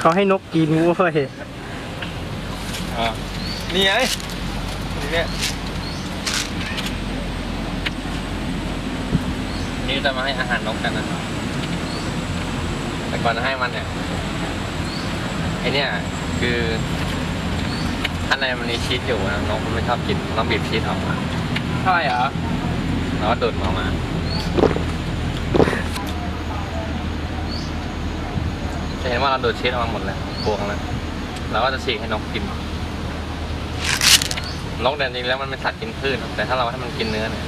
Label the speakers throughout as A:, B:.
A: เขาให้นกกินเว้ย
B: อ่านี่ไงนี่เนี่ยนี่จะมาให้อาหารนกกันนะแต่ก่อนจะให้มันเนี่ยไอเนี่ยคือข้างในมันมีชีสอยู่นะนกมันไม่ชอบกินต้องบีบชีสออกมา
C: ใช่เหรอ
B: แล้วก็ดูดมันออกมา จะเห็นว่าเราดูดชีสออกมาหมดแล้วพวงแล้วเราก็จะฉีกให้นกกินนกเนี่ยจริงๆแล้วมันเป็นสัตว์กินพืชแต่ถ้าเราให้มันกินเนื้อเนี่ย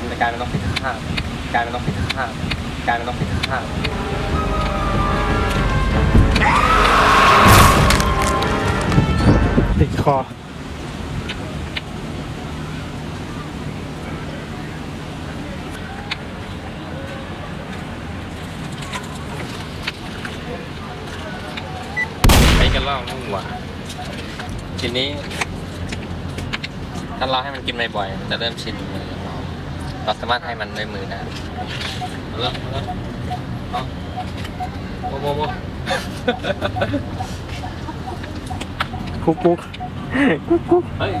B: มันจะกลายเป็นนกพิฆาตกลายเป็นนกพิฆาตกลายเป็นนกพิฆาต
A: ติดคอ
B: ไปกันล่องนุ่งหวานทีนี้ถ้าเราให้มันกินบ่อยๆมันจะเริ่มชินมือเราเราสามารถให้มันด้วยมือได้เอาละเอาละเอาโมโมโม
A: กุ๊กกุ๊กกุ๊กกุ๊ก
B: เฮ้ย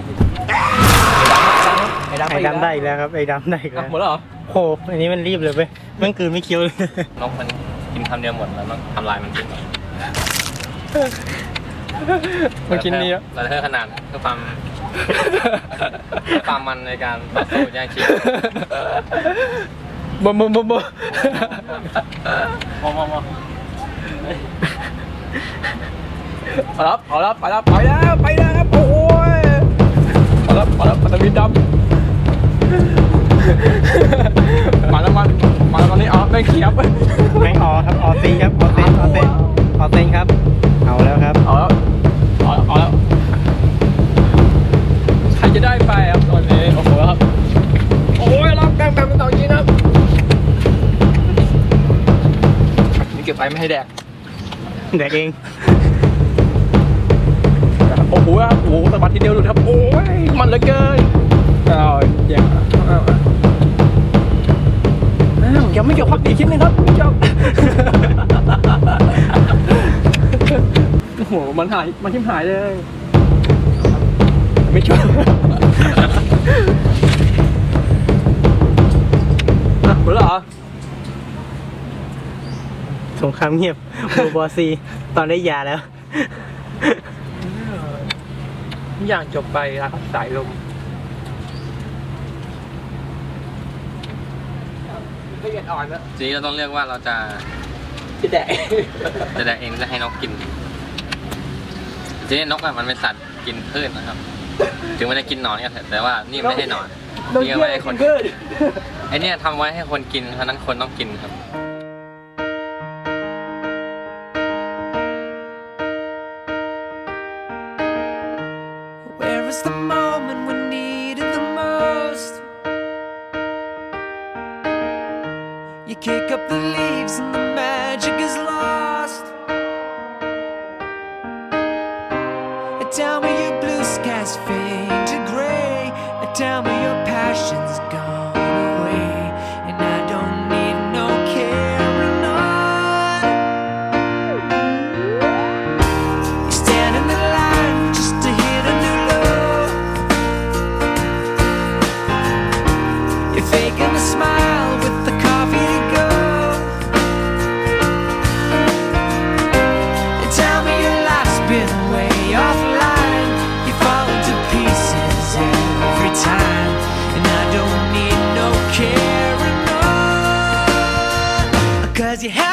C: ไอ้ดำ
A: ไอ้ดำได้อีกแล้วครับไอ้ดำได้อีกแล้ว
C: หมดแล้วเหรอ
A: โหอันนี้มันรีบเลยเว้ยมันกลืนไม่เคี้ยวเลย
B: นกมันกินคำเดียวหมดแล้วต้องทำลายมันทิ้ง
C: มั นกินดีอะ
B: เราจะเพิ่มขนาดเพื่อความเพื่อความมันในการต่อสู้แย่งชิง
C: บ่บ่บ่บ่
B: มองมองมอง
C: เอาละเอาละไปละไปแล้วไปแล้วครับโอ้ยเอาละเอาละปัตตานีดำมาแล้วมันมาแล้วตอนนี้อ๋อไม่เขียบ
A: แม่งออครับออซีครับออเซนออเซนออเซนครับ
C: ได้ไปครับตอนนี้โอ้โหครับโอ้ยรับแบงแบงต่อจริงนะครับนี่เก็บไปไม่ให้แดก
A: แดกเอง
C: โอ้โหครับโอ้โหสะบัดทีเดียวหลุดครับโอ้ยมันเหลือเกินอ้าวอย่าอ้าวอ้าวยังไม่เกี่ยวพักอีกชิ้นหนึงครับไม่เกี่ยวโอ้โหมันหายมันทิ่มหายเลย ไม่ช่วยอะหมดแล้วเหรอ
A: สงครามเงียบโบบอซี ตอนได้ยาแล้ว
C: ทุกอย่างจบไปรักสายลม ละเอียดอ่อนนะ
B: ทีนี้เราต้องเลือกว่าเราจะ
C: จะแดก
B: จะแดกเองหรือจะให้นกกินทีนี้นกอะมันเป็นสัตว์กินพืชนะครับ ถึงมันจะกินหนอนก็เถอะแต่ว่านี่ไม่ให้หนอนนี่เอาไว้ให้คน
C: ขึ้น
B: ไอเนี่ยทำไว้ให้คนกินเพราะฉะนั้นคนต้องกินครับ
D: Where is the moment we needed the most? You kick up the leaves and the tell me your passion's gone Cause you had